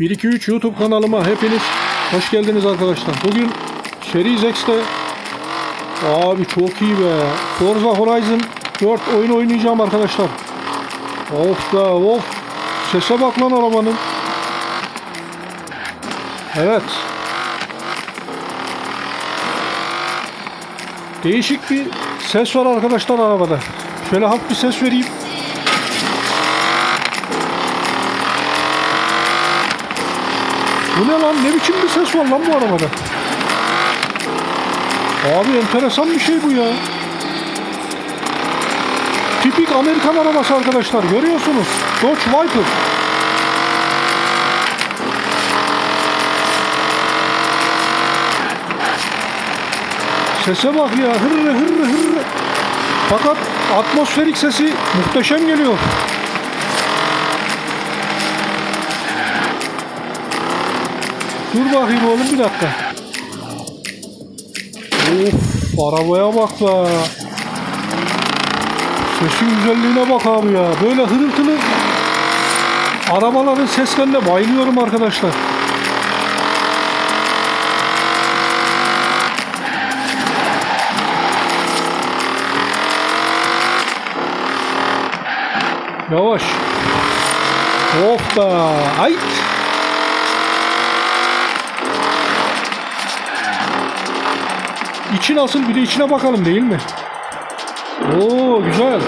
1-2-3 YouTube kanalıma hepiniz hoş geldiniz arkadaşlar. Bugün Series X'te abi çok iyi be. Forza Horizon 4 oyun oynayacağım arkadaşlar. Of be of. Sese bak lan arabanın. Evet. Değişik bir ses var arkadaşlar arabada. Şöyle hafif bir ses vereyim. Bu ne lan? Ne biçim bir ses var lan bu arabada? Abi enteresan bir şey bu ya. Tipik Amerikan arabası arkadaşlar. Görüyorsunuz. Dodge Viper. Sese bak ya. Hırrı hırrı hırrı. Fakat atmosferik sesi muhteşem geliyor. Dur bakayım oğlum bir dakika. Of arabaya bak be. Sesin güzelliğine bak abi ya. Böyle hırıltılı arabaların seslerine bayılıyorum arkadaşlar. Yavaş. Hoppa. Ay. İçi nasıl? Bir de içine bakalım değil mi? Oo güzel.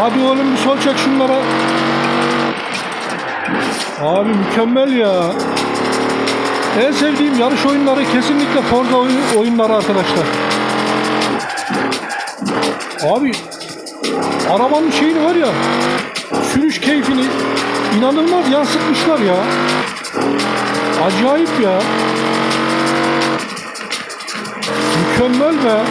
Hadi oğlum bir sol çek şunlara. Abi mükemmel ya. En sevdiğim yarış oyunları kesinlikle Forza oyun- oyunları arkadaşlar. Abi arabanın şeyini var ya sürüş keyfini inanılmaz yansıtmışlar ya. Acayip ya. Mükemmel be.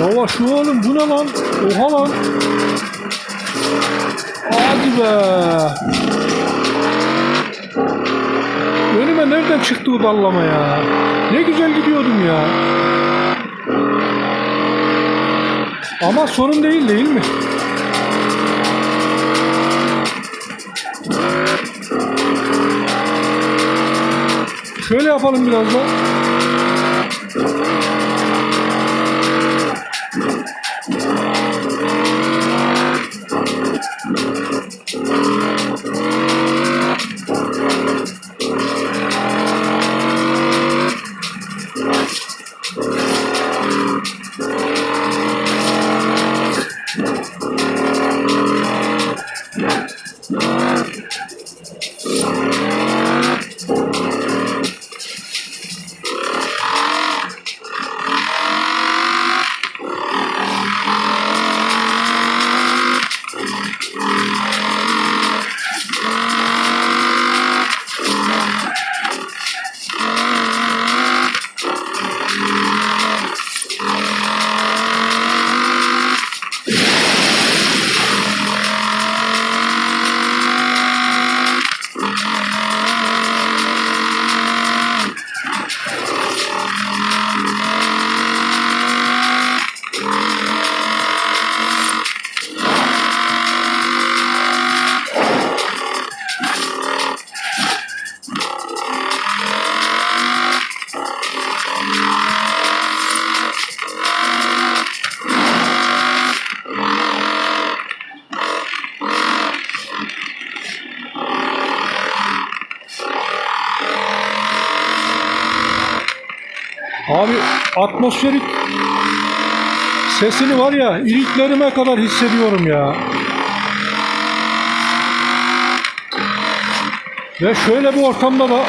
Yavaş oğlum bu ne lan? Oha lan. Hadi be. Önüme nereden çıktı o dallama ya? Ne güzel gidiyordum ya. Ama sorun değil değil mi? Şöyle yapalım biraz da. Abi atmosferik sesini var ya iliklerime kadar hissediyorum ya. Ve şöyle bir ortamda da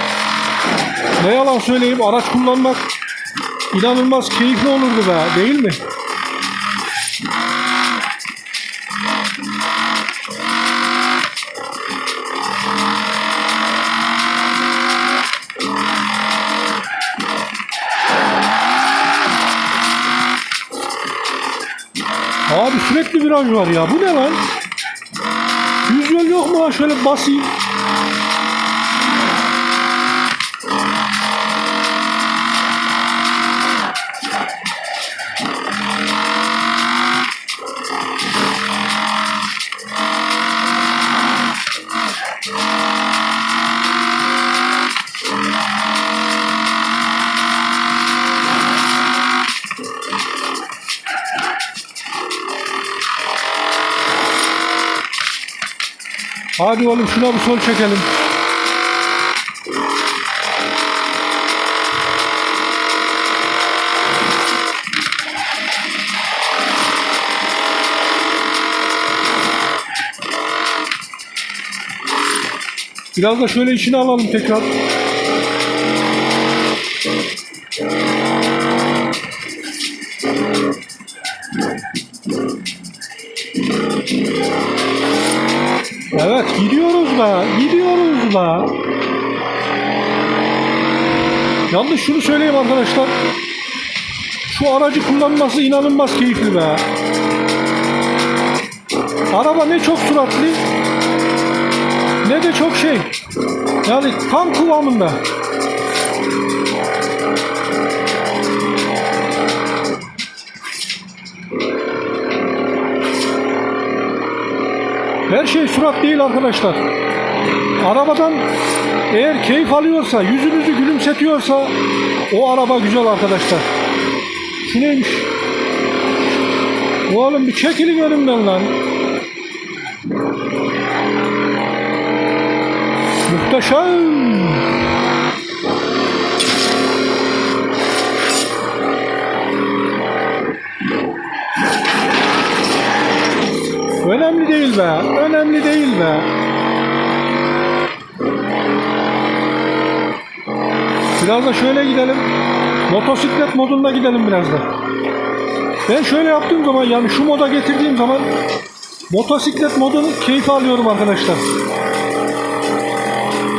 ne yalan söyleyeyim araç kullanmak inanılmaz keyifli olurdu be değil mi? Abi sürekli viraj var ya. Bu ne lan? Yüz yol yok mu lan? Şöyle basayım. Hadi oğlum şuna bir sol çekelim. Biraz da şöyle içine alalım tekrar. Da gidiyoruz da. Yalnız şunu söyleyeyim arkadaşlar. Şu aracı kullanması inanılmaz keyifli be. Araba ne çok süratli ne de çok şey. Yani tam kıvamında. Her şey surat değil arkadaşlar. Arabadan eğer keyif alıyorsa, yüzünüzü gülümsetiyorsa o araba güzel arkadaşlar. Şu neymiş? Oğlum bir çekilin önümden lan. Muhteşem. Be. Önemli değil be. Biraz da şöyle gidelim. Motosiklet modunda gidelim biraz da. Ben şöyle yaptığım zaman yani şu moda getirdiğim zaman motosiklet modunu keyif alıyorum arkadaşlar.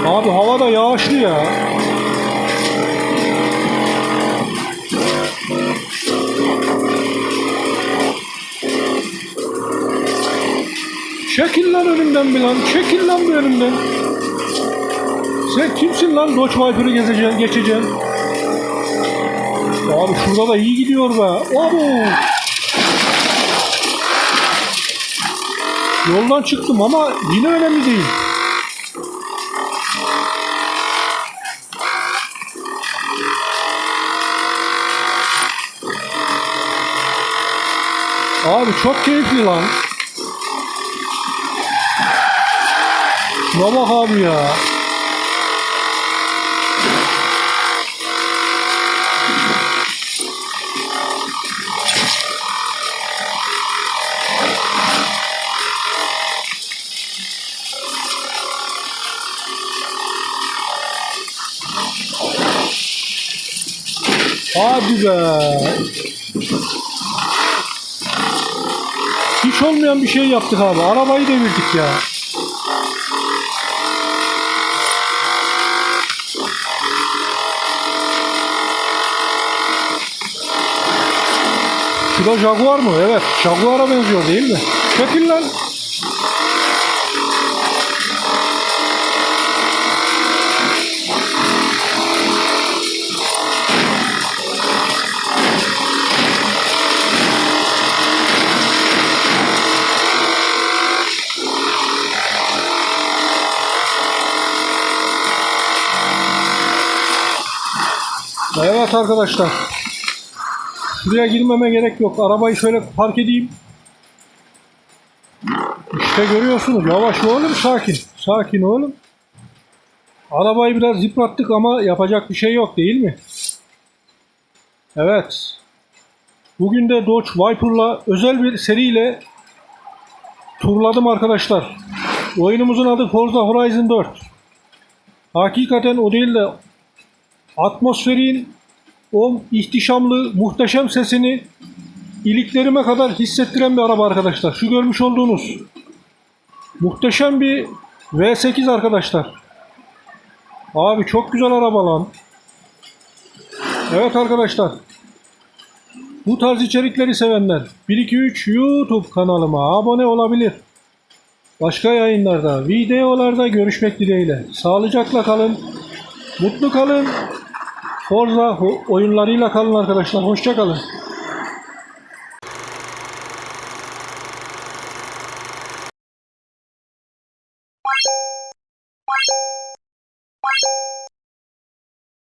Abi hava da yağışlı ya. Çekil lan önümden bir lan. Çekil lan bir önümden. Sen kimsin lan Dodge Viper'ı gezeceksin, geçeceksin? Abi şurada da iyi gidiyor be. Abo. Yoldan çıktım ama yine önemli değil. Abi çok keyifli lan. Şuna bak abi ya. Hadi be. Hiç olmayan bir şey yaptık abi. Arabayı devirdik ya. Şu da Jaguar mı? Evet. Jaguar'a benziyor değil mi? Çekil lan. Evet arkadaşlar. Şuraya girmeme gerek yok. Arabayı şöyle park edeyim. İşte görüyorsunuz. Yavaş oğlum sakin. Sakin oğlum. Arabayı biraz yıprattık ama yapacak bir şey yok değil mi? Evet. Bugün de Dodge Viper'la özel bir seriyle turladım arkadaşlar. Oyunumuzun adı Forza Horizon 4. Hakikaten o değil de atmosferin o ihtişamlı, muhteşem sesini iliklerime kadar hissettiren bir araba arkadaşlar. Şu görmüş olduğunuz muhteşem bir V8 arkadaşlar. Abi çok güzel araba lan. Evet arkadaşlar. Bu tarz içerikleri sevenler 123 YouTube kanalıma abone olabilir. Başka yayınlarda, videolarda görüşmek dileğiyle. Sağlıcakla kalın. Mutlu kalın. Forza oyunlarıyla kalın arkadaşlar. Hoşça